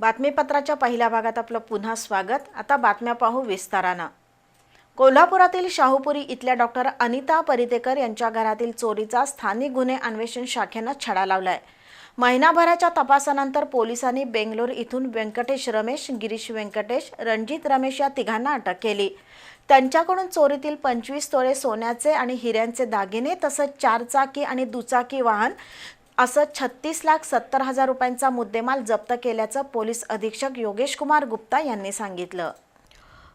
बातमीपत्राच्या पहिल्या भागात आपलं पुन्हा स्वागत. आता बातम्या पाहू विस्तारानं. कोल्हापुरातील शाहूपुरी इथल्या डॉक्टर अनिता परितेकर यांच्या घरातील चोरीचा स्थानिक गुन्हे अन्वेषण शाखेनं छडा लावलाय. महिनाभराच्या तपासानंतर पोलिसांनी बेंगलोर इथून व्यंकटेश रमेश गिरीश व्यंकटेश रणजित रमेश या तिघांना अटक केली. त्यांच्याकडून चोरीतील पंचवीस तोळे सोन्याचे आणि हिऱ्यांचे दागिने तसंच चारचाकी आणि दुचाकी वाहन असं छत्तीस लाख सत्तर हजार रुपयांचा मुद्देमाल जप्त केल्याचं पोलीस अधीक्षक योगेश कुमार गुप्ता यांनी सांगितलं.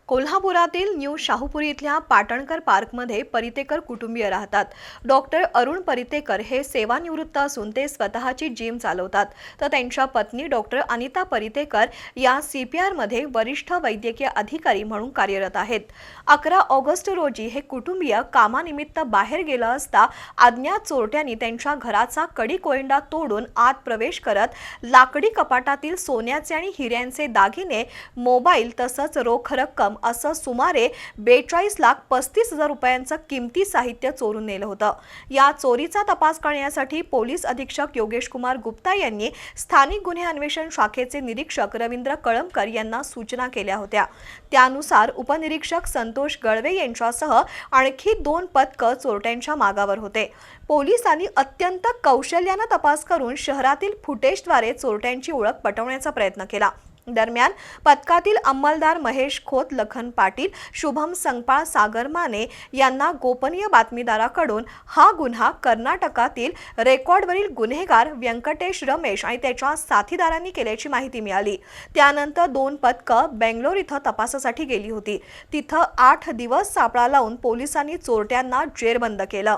कोल्हापुरातील न्यू शाहूपुरी इथल्या पाटणकर पार्कमध्ये परितेकर कुटुंबीय राहतात. डॉक्टर अरुण परितेकर हे सेवानिवृत्त असून ते स्वतःची जिम चालवतात. तर त्यांच्या पत्नी डॉक्टर अनिता परितेकर या सी पी आरमध्ये वरिष्ठ वैद्यकीय अधिकारी म्हणून कार्यरत आहेत. अकरा ऑगस्ट रोजी हे कुटुंबीय कामानिमित्त बाहेर गेलं असता अज्ञात चोरट्यांनी त्यांच्या घराचा कडी कोयंडा तोडून आत प्रवेश करत लाकडी कपाटातील सोन्याचे आणि हिऱ्यांचे दागिने मोबाईल तसंच रोख रक्कम असं सुमारे बेचाळीस लाख पस्तीस हजार रुपयांचं किमती साहित्य चोरून नेलं होतं. या चोरीचा तपास करण्यासाठी पोलीस अधीक्षक योगेश कुमार गुप्ता यांनी स्थानिक गुन्हे अन्वेषण शाखेचे निरीक्षक रवींद्र कळमकर यांना सूचना केल्या होत्या. त्यानुसार उपनिरीक्षक संतोष गळवे यांच्यासह आणखी दोन पथकं चोरट्यांच्या मागावर होते. पोलिसांनी अत्यंत कौशल्यानं तपास करून शहरातील फुटेजद्वारे चोरट्यांची ओळख पटवण्याचा प्रयत्न केला. दरम्यान पथकातील अंमलदार महेश खोत लखन पाटील शुभम संगपाळ सागर माने यांना गोपनीय बातमीदाराकडून हा गुन्हा कर्नाटकातील रेकॉर्डवरील गुन्हेगार व्यंकटेश रमेश आणि त्याच्या साथीदारांनी केल्याची माहिती मिळाली. त्यानंतर दोन पथकं बेंगलोर इथं तपासासाठी गेली होती. तिथं आठ दिवस सापळा लावून पोलिसांनी चोरट्यांना जेरबंद केलं.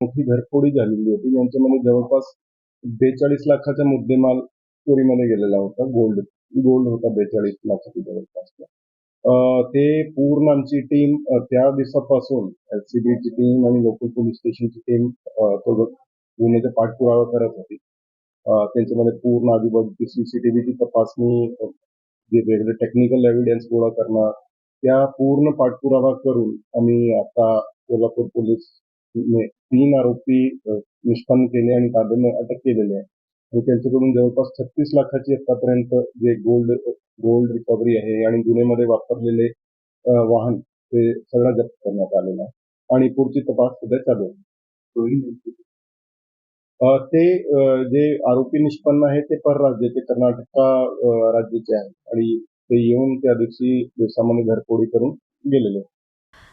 मोठी घरफोडी झालेली होती. यांच्यामध्ये जवळपास बेचाळीस लाखाचा मुद्देमाल चोरीमध्ये गेलेला होता गोल्ड गोल्ड होता बेचाळीस लाखाची जवळपास ते पूर्ण आमची टीम त्या दिवसापासून एलसीबीची टीम आणि लोकल पोलीस स्टेशनची टीम तो गुन्ह्याचा पाठपुरावा करत होती त्यांच्यामध्ये पूर्ण आजूबाजूची सीसीटीव्हीची तपासणी जे वेगळे टेक्निकल एव्हिडन्स गोळा करणं त्या पूर्ण पाठपुरावा करून आम्ही आता कोल्हापूर पोलीस ने तीन आरोपी निष्पन्न केले आणि ताब्याने अटक केलेली आहे. आणि त्यांच्याकडून जवळपास छत्तीस लाखाची आतापर्यंत जे गोल्ड गोल्ड रिकव्हरी आहे आणि गुन्ह्यामध्ये वापरलेले वाहन ते सगळं जप्त करण्यात आलेलं आहे. आणि पुढची तपास सध्या चालू आहे. ते जे आरोपी निष्पन्न आहे ते परराज्याचे कर्नाटका अ, राज्याचे आहे आणि ते येऊन त्या दिवशी दिवसामध्ये घरफोडी करून गेलेले आहेत.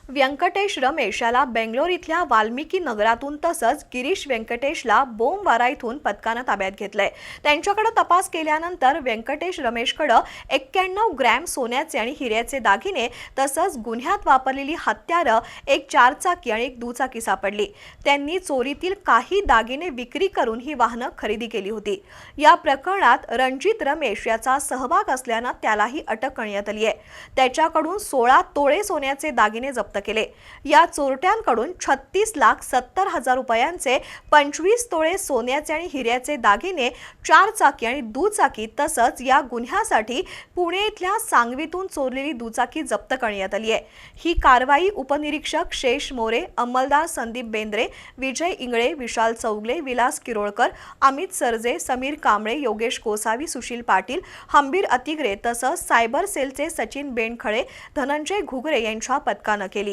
व्यंकटेश रमेश याला बेंगलोर इथल्या वाल्मिकी नगरातून तसंच गिरीश व्यंकटेशला बोमवारा इथून पथकानं ताब्यात घेतलंय. त्यांच्याकडे तपास केल्यानंतर व्यंकटेश रमेशकडं एक्क्याण्णव ग्रॅम सोन्याचे आणि हिऱ्याचे दागिने तसंच गुन्ह्यात वापरलेली हत्यारं एक चारचाकी आणि एक दुचाकी सापडली. त्यांनी चोरीतील काही दागिने विक्री करून ही वाहनं खरेदी केली होती. या प्रकरणात रणजित रमेश याचा सहभाग असल्यानं त्यालाही अटक करण्यात आली आहे त्याच्याकडून सोळा तोळे सोन्याचे दागिने जप्त केले. या चोरट्यांकडून छत्तीस लाख सत्तर हजार रुपयांचे पंचवीस तोळे सोन्याचे आणि हिऱ्याचे दागिने चार चाकी आणि दुचाकी तसंच या गुन्ह्यासाठी पुणे इथल्या सांगवीतून चोरलेली दुचाकी जप्त करण्यात आली आहे. ही कारवाई उपनिरीक्षक शेष मोरे अंमलदार संदीप बेंद्रे विजय इंगळे विशाल चौगले विलास किरोळकर अमित सरजे समीर कांबळे योगेश कोसावी सुशील पाटील हंबीर अतिग्रे तसंच सायबर सेलचे सचिन बेंडखळे धनंजय घुगरे यांच्या पथकानं केली.